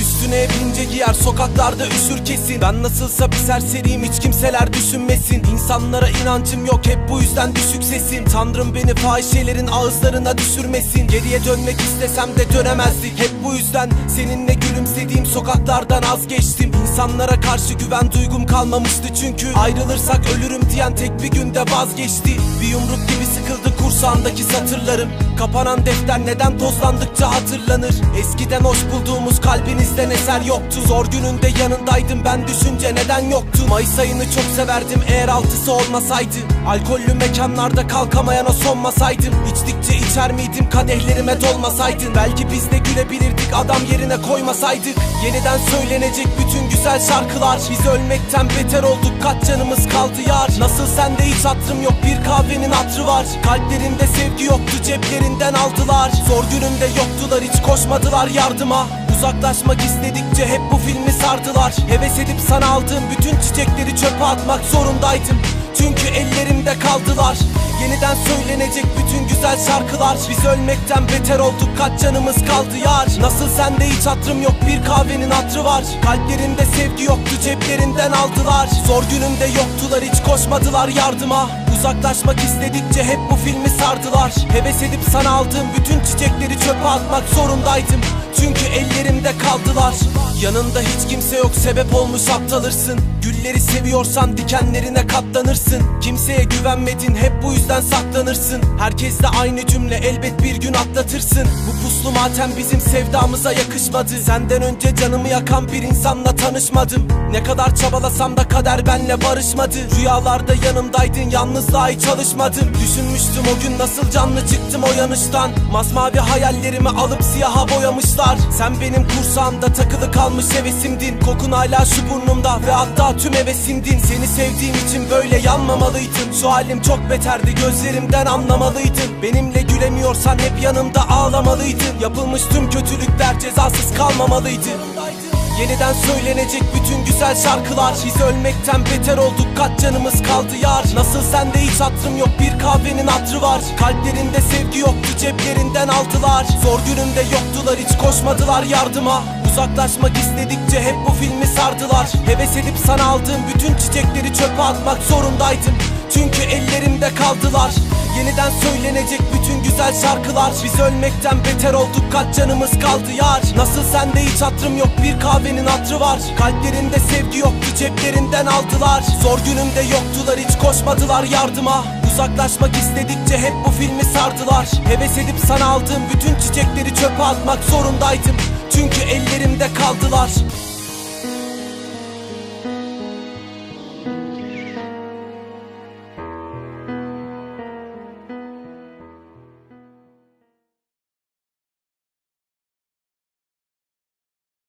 Üstüne bince giyer sokaklarda üşür kesin. Ben nasılsa bir serseriyim hiç kimseler düşünmesin. İnsanlara inancım yok hep bu yüzden düşük sesim. Tanrım beni fahişelerin ağızlarına düşürmesin. Geriye dönmek istesem de dönemezdik. Hep bu yüzden seninle gülümsediğim sokaklardan az geçtim İnsanlara karşı güven duygum kalmamıştı çünkü. Ayrılırsak ölürüm diyen tek bir günde vazgeçti. Bir yumruk gibi sıkıldı kursağındaki satırlarım Kapanan defter neden tozlandıkça hatırlanır? Eskiden hoş bulduğumuz kalbinizden eser yoktu? Zor gününde yanındaydım ben düşünce neden yoktu? Mayıs ayını çok severdim eğer altısı olmasaydı. Alkollü mekanlarda kalkamayana sonmasaydım. İçtikçe içer miydim kadehlerime dolmasaydın? Belki biz de gülebilirdik adam yerine koymasaydık. Yeniden söylenecek bütün güzel şarkılar. Biz ölmekten beter olduk kaç canımız kaldı yar? Nasıl sende hiç hatırım yok bir kahvenin hatrı var. Kalplerinde sevgi yoktu ceplerinden aldılar Zor günümde yoktular hiç koşmadılar yardıma. Uzaklaşmak istedikçe hep bu filmi sardılar. Heves edip sana aldığım bütün çiçekleri çöpe atmak zorundaydım. Çünkü ellerimde kaldılar. Yeniden söylenecek bütün güzel şarkılar. Biz ölmekten beter olduk kaç canımız kaldı yar? Nasıl sende hiç hatırım yok bir kahvenin hatrı var. Kalplerinde sevgi yoktu ceplerinden aldılar. Zor günümde yoktular hiç koşmadılar yardıma Uzaklaşmak istedikçe hep bu filmi sardılar. Heves edip sana aldığım bütün çiçekleri çöpe atmak zorundaydım Çünkü ellerimde kaldılar. Yanında hiç kimse yok sebep olmuş aptalırsın. Gülleri seviyorsan dikenlerine katlanırsın. Kimseye güvenmedin hep bu yüzden saklanırsın. Herkesle aynı cümle elbet bir gün atlatırsın. Bu puslu matem bizim sevdamıza yakışmadı. Senden önce canımı yakan bir insanla tanışmadım. Ne kadar çabalasam da kader benle barışmadı. Rüyalarda yanımdaydın yalnızlığa hiç çalışmadım Düşünmüştüm o gün nasıl canlı çıktım o yanıştan. Masmavi hayallerimi alıp siyaha boyamışlar Sen benim kursağımda takılı kalmış hevesimdin. Kokun hala şu burnumda ve hatta tüm hevesimdin Seni sevdiğim için böyle yanmamalıydın. Şu halim çok beterdi gözlerimden anlamalıydın. Benimle gülemiyorsan hep yanımda ağlamalıydın. Yapılmış tüm kötülükler cezasız kalmamalıydı Yeniden söylenecek bütün güzel şarkılar. Biz ölmekten beter olduk kaç canımız kaldı yar? Nasıl sende hiç hatırım yok bir kahvenin hatrı var. Kalplerinde sevgi yoktu ceplerinden aldılar. Zor günümde yoktular hiç koşmadılar yardıma. Uzaklaşmak istedikçe hep bu filmi sardılar. Heves edip sana aldığım bütün çiçekleri çöpe atmak zorundaydım. Çünkü ellerimde kaldılar Yeniden söylenecek bütün güzel şarkılar. Biz ölmekten beter olduk kaç canımız kaldı yar. Nasıl sende hiç hatırım yok bir kahvenin hatrı var. Kalplerinde sevgi yoktu ceplerinden aldılar. Zor günümde yoktular hiç koşmadılar yardıma. Uzaklaşmak istedikçe hep bu filmi sardılar. Heves edip sana aldığım bütün çiçekleri çöpe atmak zorundaydım. Çünkü ellerimde kaldılar